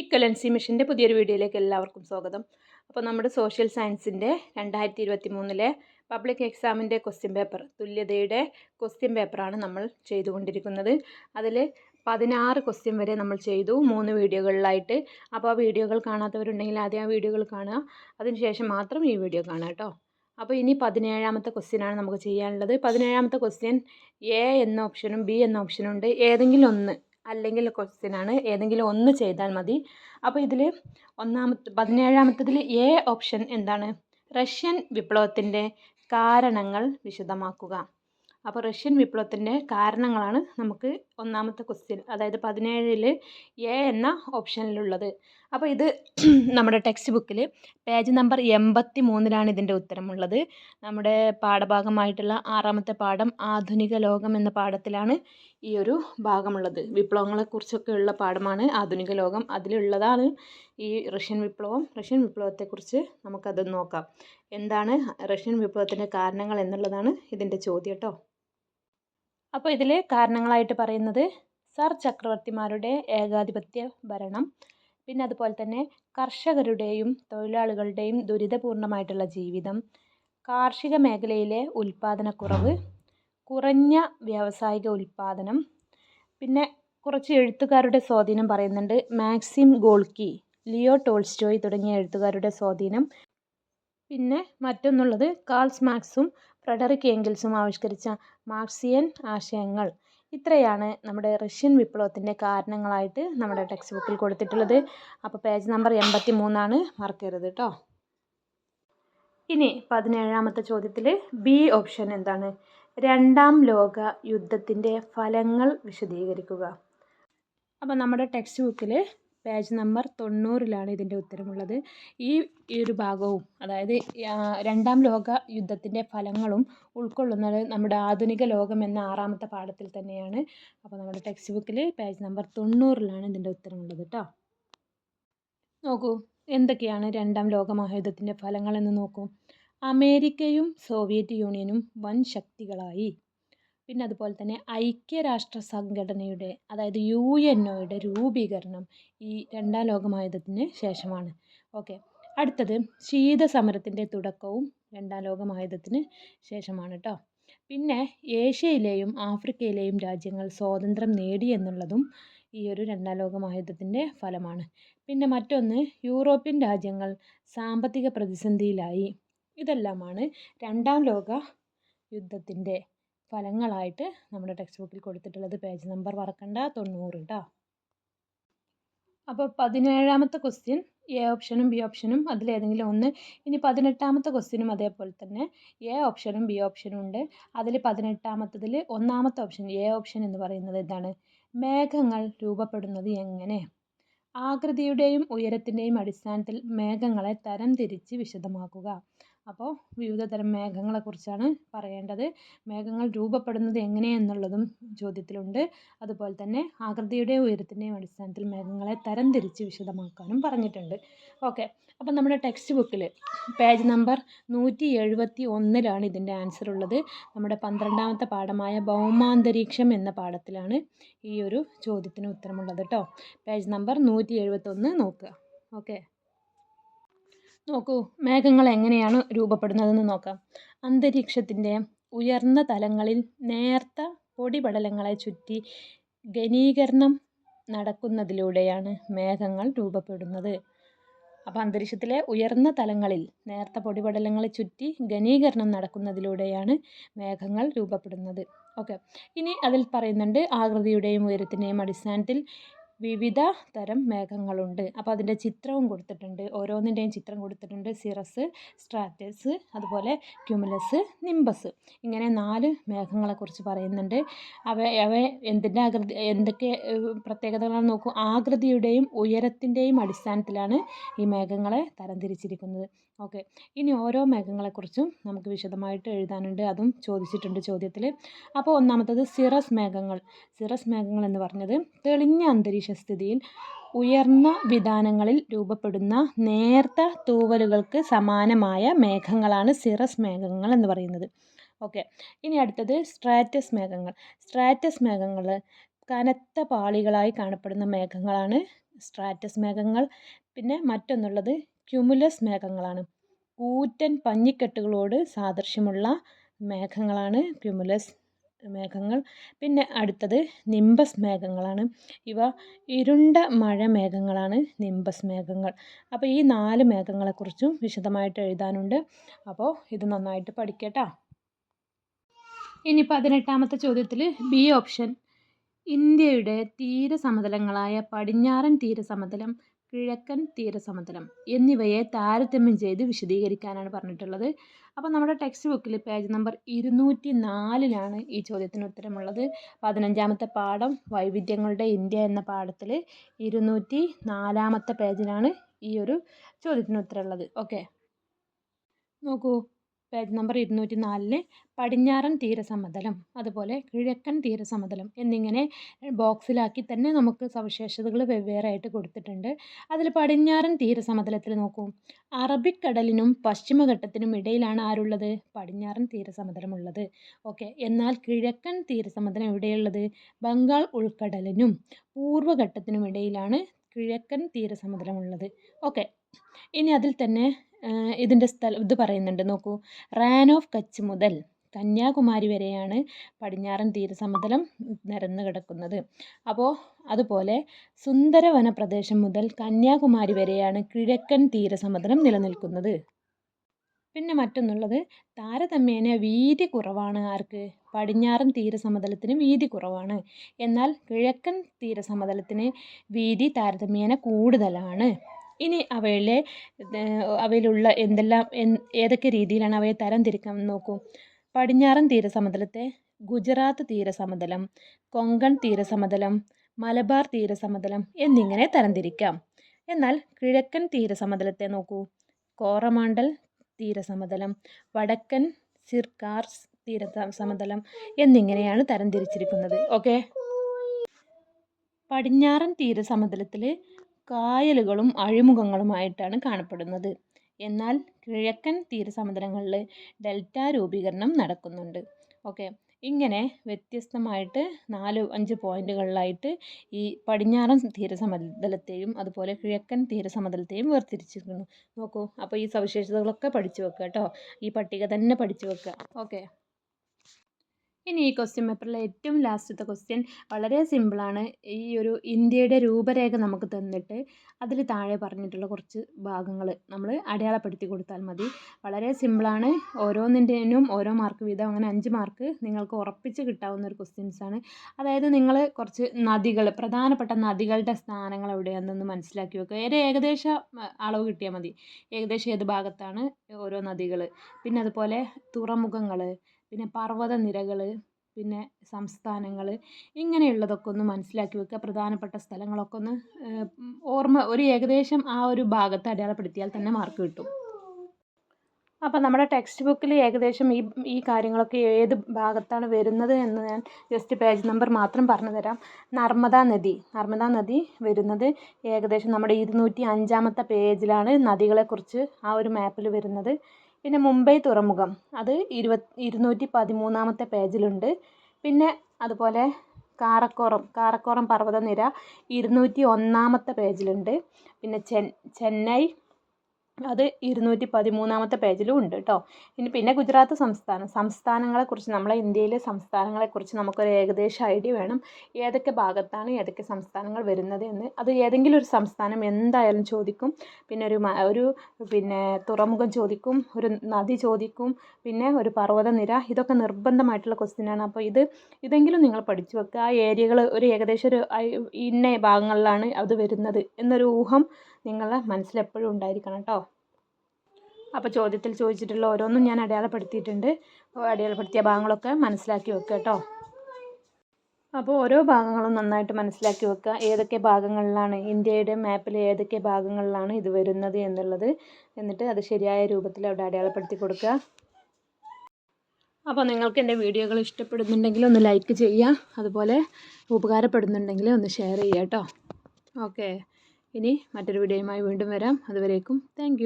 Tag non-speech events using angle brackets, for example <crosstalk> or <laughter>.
Equivalency മിഷന്റെ പുതിയൊരു വീഡിയോയിലേക്ക് എല്ലാവർക്കും സ്വാഗതം. അപ്പോൾ നമ്മുടെ സോഷ്യൽ സയൻസിന്റെ രണ്ടായിരത്തി ഇരുപത്തി മൂന്നിലെ പബ്ലിക് എക്സാമിന്റെ ക്വസ്റ്റ്യൻ പേപ്പർ തുല്യതയുടെ ക്വസ്റ്റ്യൻ പേപ്പറാണ് നമ്മൾ ചെയ്തുകൊണ്ടിരിക്കുന്നത്. അതിൽ പതിനാറ് ക്വസ്റ്റ്യൻ വരെ നമ്മൾ ചെയ്തു മൂന്ന് വീഡിയോകളിലായിട്ട്. അപ്പോൾ ആ വീഡിയോകൾ കാണാത്തവരുണ്ടെങ്കിൽ ആദ്യം ആ വീഡിയോകൾ കാണുക. അതിനുശേഷം മാത്രം ഈ വീഡിയോ കാണുക കേട്ടോ. അപ്പോൾ ഇനി പതിനേഴാമത്തെ ക്വസ്റ്റ്യനാണ് നമുക്ക് ചെയ്യാനുള്ളത്. പതിനേഴാമത്തെ ക്വസ്റ്റ്യൻ എ എന്ന ഓപ്ഷനും ബി എന്ന ഓപ്ഷനും ഉണ്ട്. ഏതെങ്കിലും ഒന്ന് അല്ലെങ്കിൽ ക്വസ്റ്റ്യൻ ആണ്. ഏതെങ്കിലും ഒന്ന് ചെയ്താൽ മതി. അപ്പോൾ ഇതിൽ ഒന്നാമത്തെ പതിനേഴാമത്തതിൽ എ ഓപ്ഷൻ എന്താണ്? റഷ്യൻ വിപ്ലവത്തിന്റെ കാരണങ്ങൾ വിശദമാക്കുക. അപ്പോൾ റഷ്യൻ വിപ്ലവത്തിന്റെ കാരണങ്ങളാണ് നമുക്ക് ഒന്നാമത്തെ ക്വസ്റ്റ്യൻ അതായത് പതിനേഴിൽ എ എന്ന ഓപ്ഷനിലുള്ളത് അപ്പോൾ ഇത് <clears throat> നമ്മുടെ ടെക്സ്റ്റ് ബുക്കിൽ പേജ് നമ്പർ എൺപത്തി മൂന്നിലാണ് ഇതിന്റെ ഉത്തരമുള്ളത്. നമ്മുടെ പാഠഭാഗമായിട്ടുള്ള ആറാമത്തെ പാഠം ആധുനിക ലോകം എന്ന പാഠത്തിലാണ് ഈ ഒരു ഭാഗമുള്ളത്. വിപ്ലവങ്ങളെക്കുറിച്ചൊക്കെ ഉള്ള പാഠമാണ് ആധുനിക ലോകം. അതിലുള്ളതാണ് ഈ റഷ്യൻ വിപ്ലവം. റഷ്യൻ വിപ്ലവത്തെക്കുറിച്ച് നമുക്കത് നോക്കാം. എന്താണ് റഷ്യൻ വിപ്ലവത്തിന്റെ കാരണങ്ങൾ എന്നുള്ളതാണ് ഇതിന്റെ ചോദ്യം കേട്ടോ അപ്പോൾ ഇതിൽ കാരണങ്ങളായിട്ട് പറയുന്നത് സർ ചക്രവർത്തിമാരുടെ ഏകാധിപത്യ ഭരണം പിന്നെ അതുപോലെ തന്നെ കർഷകരുടെയും തൊഴിലാളികളുടെയും ദുരിതപൂർണമായിട്ടുള്ള ജീവിതം കാർഷിക മേഖലയിലെ ഉൽപ്പാദനക്കുറവ് കുറഞ്ഞ വ്യാവസായിക ഉൽപ്പാദനം പിന്നെ കുറച്ച് എഴുത്തുകാരുടെ സ്വാധീനം പറയുന്നുണ്ട്. മാക്സിം ഗോൾക്കി ലിയോ ടോൾസ്റ്റോയ് തുടങ്ങിയ എഴുത്തുകാരുടെ സ്വാധീനം. പിന്നെ മറ്റൊന്നുള്ളത് കാൾസ് മാക്സും ഫ്രെഡറിക് ഏംഗൽസും ആവിഷ്കരിച്ച മാർക്സിയൻ ആശയങ്ങൾ. ഇത്രയാണ് നമ്മുടെ റഷ്യൻ വിപ്ലവത്തിന്റെ കാരണങ്ങളായിട്ട് നമ്മുടെ ടെക്സ്റ്റ് ബുക്കിൽ കൊടുത്തിട്ടുള്ളത്. അപ്പോൾ പേജ് നമ്പർ എൺപത്തി മൂന്നാണ് മറക്കരുത് കേട്ടോ ഇനി പതിനേഴാമത്തെ ചോദ്യത്തിൽ ബി ഓപ്ഷൻ എന്താണ്? രണ്ടാം ലോക യുദ്ധത്തിന്റെ ഫലങ്ങൾ വിശദീകരിക്കുക. അപ്പോൾ നമ്മുടെ ടെക്സ്റ്റ് ബുക്കിൽ പേജ് നമ്പർ തൊണ്ണൂറിലാണ് ഇതിന്റെ ഉത്തരമുള്ളത്. ഈ ഒരു ഭാഗവും അതായത് രണ്ടാം ലോക യുദ്ധത്തിന്റെ ഫലങ്ങളും ഉൾക്കൊള്ളുന്നത് നമ്മുടെ ആധുനിക ലോകം എന്ന ആറാമത്തെ പാഠത്തിൽ തന്നെയാണ്. അപ്പോൾ നമ്മുടെ ടെക്സ്റ്റ് ബുക്കിൽ പേജ് നമ്പർ തൊണ്ണൂറിലാണ് ഇതിന്റെ ഉത്തരമുള്ളത് കേട്ടോ നോക്കൂ എന്തൊക്കെയാണ് രണ്ടാം ലോക മഹായുദ്ധത്തിന്റെ ഫലങ്ങൾ എന്ന് നോക്കൂ. അമേരിക്കയും സോവിയറ്റ് യൂണിയനും വൻ ശക്തികളായി പിന്നെ അതുപോലെ തന്നെ ഐക്യരാഷ്ട്ര സംഘടനയുടെ അതായത് യു എൻ ഒയുടെ രൂപീകരണം ഈ രണ്ടാം ലോകമഹായുദ്ധത്തിന് ശേഷമാണ്. ഓക്കെ. അടുത്തത് ശീതസമരത്തിന്റെ തുടക്കവും രണ്ടാം ലോകമഹായുദ്ധത്തിന് ശേഷമാണ് കേട്ടോ പിന്നെ ഏഷ്യയിലെയും ആഫ്രിക്കയിലെയും രാജ്യങ്ങൾ സ്വാതന്ത്ര്യം നേടി എന്നുള്ളതും ഈ ഒരു രണ്ടാം ലോകമഹായുദ്ധത്തിന്റെ ഫലമാണ്. പിന്നെ മറ്റൊന്ന് യൂറോപ്യൻ രാജ്യങ്ങൾ സാമ്പത്തിക പ്രതിസന്ധിയിലായി. ഇതെല്ലാമാണ് രണ്ടാം ലോക യുദ്ധത്തിന്റെ ഫലങ്ങളായിട്ട് നമ്മുടെ ടെക്സ്റ്റ് ബുക്കിൽ കൊടുത്തിട്ടുള്ളത് പേജ് നമ്പർ മറക്കണ്ട തൊണ്ണൂറ് കേട്ടോ അപ്പോൾ പതിനേഴാമത്തെ ക്വസ്റ്റ്യൻ എ ഓപ്ഷനും ബി ഓപ്ഷനും അതിലേതെങ്കിലും ഒന്ന്. ഇനി പതിനെട്ടാമത്തെ ക്വസ്റ്റ്യനും അതേപോലെ തന്നെ എ ഓപ്ഷനും ബി ഓപ്ഷനും ഉണ്ട്. അതിൽ പതിനെട്ടാമത്തതിൽ ഒന്നാമത്തെ ഓപ്ഷൻ എ ഓപ്ഷൻ എന്ന് പറയുന്നത് എന്താണ്? മേഘങ്ങൾ രൂപപ്പെടുന്നത് എങ്ങനെ? ആകൃതിയുടെയും ഉയരത്തിന്റെയും അടിസ്ഥാനത്തിൽ മേഘങ്ങളെ തരം തിരിച്ച് വിശദമാക്കുക. അപ്പോൾ വിവിധ തരം മേഘങ്ങളെക്കുറിച്ചാണ് പറയേണ്ടത്. മേഘങ്ങൾ രൂപപ്പെടുന്നത് എങ്ങനെയെന്നുള്ളതും ചോദ്യത്തിലുണ്ട്. അതുപോലെ തന്നെ ആകൃതിയുടെയും ഉയരത്തിന്റെയും അടിസ്ഥാനത്തിൽ മേഘങ്ങളെ തരംതിരിച്ച് വിശദമാക്കാനും പറഞ്ഞിട്ടുണ്ട്. ഓക്കെ. അപ്പോൾ നമ്മുടെ ടെക്സ്റ്റ് ബുക്കിൽ പേജ് നമ്പർ നൂറ്റി എഴുപത്തി ഒന്നിലാണ് ഇതിന്റെ ആൻസർ ഉള്ളത്. നമ്മുടെ പന്ത്രണ്ടാമത്തെ പാഠമായ ഭൗമാന്തരീക്ഷം എന്ന പാഠത്തിലാണ് ഈ ഒരു ചോദ്യത്തിന് ഉത്തരമുള്ളത് കേട്ടോ പേജ് നമ്പർ നൂറ്റി എഴുപത്തൊന്ന് നോക്കുക. ഓക്കെ. നോക്കൂ മേഘങ്ങൾ എങ്ങനെയാണ് രൂപപ്പെടുന്നതെന്ന് നോക്കാം. അന്തരീക്ഷത്തിന്റെ ഉയർന്ന തലങ്ങളിൽ നേർത്ത പൊടിപടലങ്ങളെ ചുറ്റി ഘനീകരണം നടക്കുന്നതിലൂടെയാണ് മേഘങ്ങൾ രൂപപ്പെടുന്നത്. അപ്പോൾ അന്തരീക്ഷത്തിലെ ഉയർന്ന തലങ്ങളിൽ നേർത്ത പൊടിപടലങ്ങളെ ചുറ്റി ഘനീകരണം നടക്കുന്നതിലൂടെയാണ് മേഘങ്ങൾ രൂപപ്പെടുന്നത്. ഓക്കെ. ഇനി അതിൽ പറയുന്നുണ്ട് ആകൃതിയുടെയും ഉയരത്തിന്റെയും അടിസ്ഥാനത്തിൽ വിവിധ തരം മേഘങ്ങളുണ്ട്. അപ്പോൾ അതിന്റെ ചിത്രവും കൊടുത്തിട്ടുണ്ട്. ഓരോന്നിന്റെയും ചിത്രം കൊടുത്തിട്ടുണ്ട്. സിറസ് സ്ട്രാറ്റസ് അതുപോലെ ക്യുമുലസ് നിംബസ്. ഇങ്ങനെ നാല് മേഘങ്ങളെക്കുറിച്ച് പറയുന്നുണ്ട്. അവ അവ എന്തിന്റെ ആകൃതി എന്തൊക്കെ പ്രത്യേകതകളാണെന്ന് നോക്കൂ. ആകൃതിയുടെയും ഉയരത്തിന്റെയും അടിസ്ഥാനത്തിലാണ് ഈ മേഘങ്ങളെ തരംതിരിച്ചിരിക്കുന്നത്. ഓക്കെ. ഇനി ഓരോ മേഘങ്ങളെക്കുറിച്ചും നമുക്ക് വിശദമായിട്ട് എഴുതാനുണ്ട്. അതും ചോദിച്ചിട്ടുണ്ട് ചോദ്യത്തിൽ അപ്പോൾ ഒന്നാമത്തത് സിറസ് മേഘങ്ങൾ. സിറസ് മേഘങ്ങൾ എന്ന് പറഞ്ഞത് തെളിഞ്ഞ അന്തരീക്ഷ സ്ഥിതിയിൽ ഉയർന്ന വിധാനങ്ങളിൽ രൂപപ്പെടുന്ന നേർത്ത തൂവലുകൾക്ക് സമാനമായ മേഘങ്ങളാണ് സിറസ് മേഘങ്ങൾ എന്ന് പറയുന്നത്. ഓക്കെ. ഇനി അടുത്തത് സ്ട്രാറ്റസ് മേഘങ്ങൾ. സ്ട്രാറ്റസ് മേഘങ്ങൾ കനത്ത പാളികളായി കാണപ്പെടുന്ന മേഘങ്ങളാണ് സ്ട്രാറ്റസ് മേഘങ്ങൾ. പിന്നെ മറ്റൊന്നുള്ളത് ക്യുമുലസ് മേഘങ്ങളാണ്. കൂറ്റൻ പഞ്ഞിക്കെട്ടുകളോട് സാദൃശ്യമുള്ള മേഘങ്ങളാണ് ക്യുമുലസ് മേഘങ്ങൾ. പിന്നെ അടുത്തത് നിംബസ് മേഘങ്ങളാണ്. ഇവ ഇരുണ്ട മഴ മേഘങ്ങളാണ് നിംബസ് മേഘങ്ങൾ. അപ്പോൾ ഈ നാല് മേഘങ്ങളെക്കുറിച്ചും വിശദമായിട്ട് എഴുതാനുണ്ട്. അപ്പോൾ ഇത് നന്നായിട്ട് പഠിക്കട്ടോ. ഇനി പതിനെട്ടാമത്തെ ചോദ്യത്തിൽ ബി ഓപ്ഷൻ ഇന്ത്യയുടെ തീരസമതലങ്ങളായ പടിഞ്ഞാറൻ തീരസമതലം കിഴക്കൻ തീരസമതലം എന്നിവയെ താരതമ്യം ചെയ്ത് വിശദീകരിക്കാനാണ് പറഞ്ഞിട്ടുള്ളത്. അപ്പോൾ നമ്മുടെ ടെക്സ്റ്റ് ബുക്കിൽ പേജ് നമ്പർ ഇരുന്നൂറ്റി നാലിലാണ് ഈ ചോദ്യത്തിന് ഉത്തരമുള്ളത്. പതിനഞ്ചാമത്തെ പാഠം വൈവിധ്യങ്ങളുടെ ഇന്ത്യ എന്ന പാഠത്തിൽ ഇരുന്നൂറ്റി നാലാമത്തെ പേജിലാണ് ഈ ഒരു ചോദ്യത്തിന് ഉത്തരമുള്ളത്. ഓക്കെ നോക്കൂ. പേജ് നമ്പർ ഇരുന്നൂറ്റി നാലിന് പടിഞ്ഞാറൻ തീരസമതലം അതുപോലെ കിഴക്കൻ തീരസമതലം എന്നിങ്ങനെ ബോക്സിലാക്കി തന്നെ നമുക്ക് സവിശേഷതകൾ വെവ്വേറെയായിട്ട് കൊടുത്തിട്ടുണ്ട്. അതിൽ പടിഞ്ഞാറൻ തീരസമതലത്തിൽ നോക്കൂ. അറബിക്കടലിനും പശ്ചിമഘട്ടത്തിനും ഇടയിലാണ് ആരുള്ളത്? പടിഞ്ഞാറൻ തീരസമതലമുള്ളത്. ഓക്കെ. എന്നാൽ കിഴക്കൻ തീരസമതലം എവിടെയുള്ളത്? ബംഗാൾ ഉൾക്കടലിനും പൂർവഘട്ടത്തിനും ഇടയിലാണ് കിഴക്കൻ തീരസമുദ്രമുള്ളത് ഓക്കെ. ഇനി അതിൽ തന്നെ ഇതിന്റെ സ്ഥലം ഇത് പറയുന്നുണ്ട്. നോക്കൂ. റാൻ ഓഫ് കച്ച് മുതൽ കന്യാകുമാരി വരെയാണ് പടിഞ്ഞാറൻ തീരസമതലം നിരന്ന് കിടക്കുന്നത്. അപ്പോൾ അതുപോലെ സുന്ദരവന പ്രദേശം മുതൽ കന്യാകുമാരി വരെയാണ് കിഴക്കൻ തീരസമതലം നിലനിൽക്കുന്നത്. പിന്നെ മറ്റൊന്നുള്ളത് താരതമ്യേന വീതി കുറവാണ് ആർക്ക്? പടിഞ്ഞാറൻ തീരസമതലത്തിന് വീതി കുറവാണ്. എന്നാൽ കിഴക്കൻ തീരസമതലത്തിന് വീതി താരതമ്യേന കൂടുതലാണ്. ഇനി അവയിലെ അവയിലുള്ള എന്തെല്ലാം ഏതൊക്കെ രീതിയിലാണ് അവയെ തരംതിരിക്കാൻ നോക്കൂ. പടിഞ്ഞാറൻ തീരസമതലത്തെ ഗുജറാത്ത് തീരസമതലം കൊങ്കൺ തീരസമതലം മലബാർ തീരസമതലം എന്നിങ്ങനെ തരംതിരിക്കാം. എന്നാൽ കിഴക്കൻ തീരസമതലത്തെ നോക്കൂ. കോറമാണ്ടൽ തീരസമതലം വടക്കൻ സിർക്കാർസ് തീര സമതലം എന്നിങ്ങനെയാണ് തരംതിരിച്ചിരിക്കുന്നത്. ഓക്കെ? പടിഞ്ഞാറൻ തീരസമതലത്തിൽ കായലുകളും അഴിമുഖങ്ങളുമായിട്ടാണ് കാണപ്പെടുന്നത്. എന്നാൽ കിഴക്കൻ തീരസമുദ്രങ്ങളിൽ ഡെൽറ്റ രൂപീകരണം നടക്കുന്നുണ്ട്. ഓക്കെ. ഇങ്ങനെ വ്യത്യസ്തമായിട്ട് നാല് അഞ്ച് പോയിന്റുകളിലായിട്ട് ഈ പടിഞ്ഞാറൻ തീരസമതലത്തെയും അതുപോലെ കിഴക്കൻ തീരസമതലത്തെയും വേർതിരിച്ചിരിക്കുന്നു. നോക്കൂ. അപ്പോൾ ഈ സവിശേഷതകളൊക്കെ പഠിച്ചു വെക്കുക കേട്ടോ. ഈ പട്ടിക തന്നെ പഠിച്ചു വെക്കുക ഓക്കെ. ഇനി ഈ ക്വസ്റ്റ്യൻ പേപ്പറിലെ ഏറ്റവും ലാസ്റ്റത്തെ ക്വസ്റ്റ്യൻ വളരെ സിമ്പിളാണ് ഈ ഒരു ഇന്ത്യയുടെ രൂപരേഖ നമുക്ക് തന്നിട്ട് അതിൽ താഴെ പറഞ്ഞിട്ടുള്ള കുറച്ച് ഭാഗങ്ങൾ നമ്മൾ അടയാളപ്പെടുത്തി കൊടുത്താൽ മതി. വളരെ സിമ്പിളാണ് ഓരോന്നിന്റെനും ഓരോ മാർക്ക് വീതം അങ്ങനെ അഞ്ച് മാർക്ക് നിങ്ങൾക്ക് ഉറപ്പിച്ച് കിട്ടാവുന്ന ഒരു ക്വസ്റ്റ്യൻസാണ് അതായത് നിങ്ങൾ കുറച്ച് നദികൾ പ്രധാനപ്പെട്ട നദികളുടെ സ്ഥാനങ്ങൾ എവിടെയാണെന്ന് മനസ്സിലാക്കി വെക്കുക. ഒരു ഏകദേശ അളവ് കിട്ടിയാൽ മതി. ഏകദേശം ഏത് ഭാഗത്താണ് ഓരോ നദികൾ? പിന്നെ അതുപോലെ തുറമുഖങ്ങൾ പിന്നെ പർവത നിരകൾ പിന്നെ സംസ്ഥാനങ്ങൾ ഇങ്ങനെയുള്ളതൊക്കെ ഒന്ന് മനസ്സിലാക്കി വെക്കുക. പ്രധാനപ്പെട്ട സ്ഥലങ്ങളൊക്കെ ഒന്ന് ഓർമ്മ ഒരു ഏകദേശം ആ ഒരു ഭാഗത്ത് അടയാളപ്പെടുത്തിയാൽ തന്നെ മാർക്ക് കിട്ടും. അപ്പോൾ നമ്മുടെ ടെക്സ്റ്റ് ബുക്കിൽ ഏകദേശം ഈ ഈ കാര്യങ്ങളൊക്കെ ഏത് ഭാഗത്താണ് വരുന്നത് എന്ന് ഞാൻ ജസ്റ്റ് പേജ് നമ്പർ മാത്രം പറഞ്ഞു തരാം. നർമ്മദ നദി. നർമ്മദ നദി വരുന്നത് ഏകദേശം നമ്മുടെ ഇരുന്നൂറ്റി അഞ്ചാമത്തെ പേജിലാണ് നദികളെക്കുറിച്ച് ആ ഒരു മാപ്പിൽ വരുന്നത്. പിന്നെ മുംബൈ തുറമുഖം. അത് ഇരുപത് ഇരുന്നൂറ്റി പതിമൂന്നാമത്തെ പേജിലുണ്ട്. പിന്നെ അതുപോലെ കാറക്കോറം കാറക്കോറം പർവതനിര ഇരുന്നൂറ്റി ഒന്നാമത്തെ പേജിലുണ്ട്. പിന്നെ ചെന്നൈ അത് ഇരുന്നൂറ്റി പതിമൂന്നാമത്തെ പേജിലും ഉണ്ട് കേട്ടോ ഇനി പിന്നെ ഗുജറാത്ത് സംസ്ഥാനം. സംസ്ഥാനങ്ങളെക്കുറിച്ച് നമ്മളെ ഇന്ത്യയിലെ സംസ്ഥാനങ്ങളെക്കുറിച്ച് നമുക്കൊരു ഏകദേശ ഐഡിയ വേണം. ഏതൊക്കെ ഭാഗത്താണ് ഏതൊക്കെ സംസ്ഥാനങ്ങൾ വരുന്നത് എന്ന്. അത് ഏതെങ്കിലും ഒരു സംസ്ഥാനം എന്തായാലും ചോദിക്കും. പിന്നെ ഒരു ഒരു പിന്നെ തുറമുഖം ചോദിക്കും ഒരു നദി ചോദിക്കും പിന്നെ ഒരു പർവതനിര. ഇതൊക്കെ നിർബന്ധമായിട്ടുള്ള ക്വസ്റ്റ്യനാണ് അപ്പോൾ ഇത് ഇതെങ്കിലും നിങ്ങൾ പഠിച്ചു വെക്കുക. ആ ഏരിയകൾ ഒരു ഏകദേശം ഒരു ഇന്ന ഭാഗങ്ങളിലാണ് അത് വരുന്നത് എന്നൊരു ഊഹം നിങ്ങളുടെ മനസ്സിലെപ്പോഴും ഉണ്ടായിരിക്കണം കേട്ടോ അപ്പോൾ ചോദ്യത്തിൽ ചോദിച്ചിട്ടുള്ള ഓരോന്നും ഞാൻ അടയാളപ്പെടുത്തിയിട്ടുണ്ട്. അടയാളപ്പെടുത്തിയ ഭാഗങ്ങളൊക്കെ മനസ്സിലാക്കി വെക്കുക കേട്ടോ. അപ്പോൾ ഓരോ ഭാഗങ്ങളും നന്നായിട്ട് മനസ്സിലാക്കി വെക്കുക ഏതൊക്കെ ഭാഗങ്ങളിലാണ് ഇന്ത്യയുടെ മാപ്പിൽ ഏതൊക്കെ ഭാഗങ്ങളിലാണ് ഇത് വരുന്നത് എന്നുള്ളത്. എന്നിട്ട് അത് ശരിയായ രൂപത്തിൽ അവിടെ അടയാളപ്പെടുത്തി കൊടുക്കുക. അപ്പോൾ നിങ്ങൾക്ക് എന്റെ വീഡിയോകൾ ഇഷ്ടപ്പെടുന്നുണ്ടെങ്കിൽ ഒന്ന് ലൈക്ക് ചെയ്യുക. അതുപോലെ ഉപകാരപ്പെടുന്നുണ്ടെങ്കിൽ ഒന്ന് ഷെയർ ചെയ്യുക കേട്ടോ. ഓക്കെ ഇനി മറ്റൊരു വീഡിയോയുമായി വീണ്ടും വരാം. അതുവരേക്കും താങ്ക്